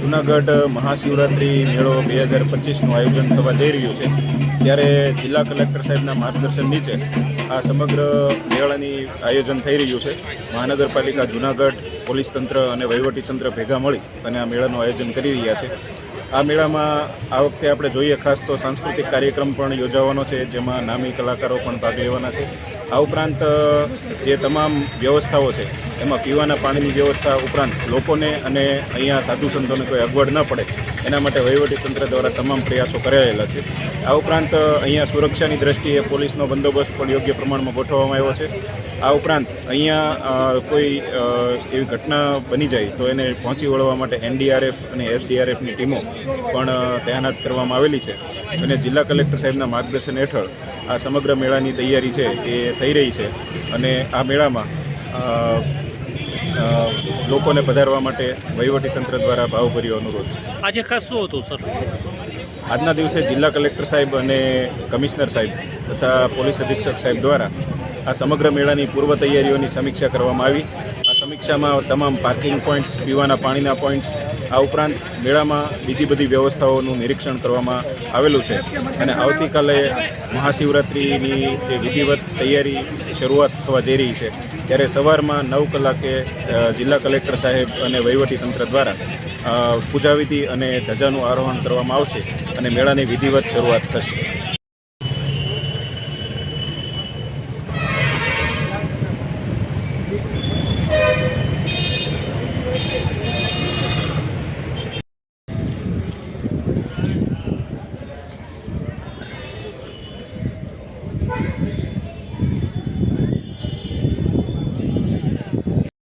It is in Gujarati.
જુનાગઢ મહાશિવરાત્રિ મેળો બે હજાર પચીસનું આયોજન થવા જઈ રહ્યું છે. ત્યારે જિલ્લા કલેક્ટર સાહેબના માર્ગદર્શન નીચે આ સમગ્ર મેળાની આયોજન થઈ રહ્યું છે. મહાનગરપાલિકા જુનાગઢ પોલીસ તંત્ર અને વહીવટી તંત્ર ભેગા મળી અને આ મેળાનું આયોજન કરી રહ્યા છે. આ મેળામાં આ વખતે આપણે જોઈએ ખાસ તો સાંસ્કૃતિક કાર્યક્રમ પણ યોજાવાનો છે, જેમાં નામી કલાકારો પણ ભાગ લેવાના છે. આ ઉપરાંત જે તમામ વ્યવસ્થાઓ છે, એમાં પીવાના પાણીની વ્યવસ્થા ઉપરાંત લોકોને અને અહીંયા સાધુ સંતોને કોઈ અગવડ ન પડે, એના માટે વહીવટી તંત્ર દ્વારા તમામ પ્રયાસો કરાયેલા છે. આ ઉપરાંત અહીંયા સુરક્ષાની દ્રષ્ટિએ પોલીસનો બંદોબસ્ત પણ યોગ્ય પ્રમાણમાં ગોઠવવામાં આવ્યો છે. આ ઉપરાંત, અહીંયા કોઈ એવી ઘટના બની જાય તો એને પહોંચી વળવા માટે એનડીઆરએફ અને એસડીઆરએફની ટીમો પણ તૈનાત કરવામાં આવેલી છે. અને જિલ્લા કલેક્ટર સાહેબના માર્ગદર્શન હેઠળ આ સમગ્ર મેળાની તૈયારી છે એ થઈ રહી છે અને આ મેળામાં લોકોને પધારવા માટે વહીવટી તંત્ર દ્વારા ભાવભર્યો અનુરોધ છે. આજે ખાસ શું હતું સર? આજના દિવસે જિલ્લા કલેક્ટર સાહેબ અને કમિશનર સાહેબ તથા પોલીસ અધિક્ષક સાહેબ દ્વારા આ સમગ્ર મેળાની પૂર્વ તૈયારીઓની સમીક્ષા કરવામાં આવી. સમીક્ષામાં તમામ પાર્કિંગ પોઈન્ટ્સ પીવાના પાણીના પોઈન્ટ્સ આ ઉપરાંત મેળામાં બીજી બધી વ્યવસ્થાઓનું નિરીક્ષણ કરવામાં આવેલું છે. અને આવતીકાલે મહાશિવરાત્રિની જે વિધિવત તૈયારી શરૂઆત થવા જઈ રહી છે, ત્યારે સવારમાં નવ કલાકે જિલ્લા કલેક્ટર સાહેબ અને વહીવટી તંત્ર દ્વારા પૂજાવિધિ અને ધજાનું આરોહણ કરવામાં આવશે અને મેળાની વિધિવત શરૂઆત થશે.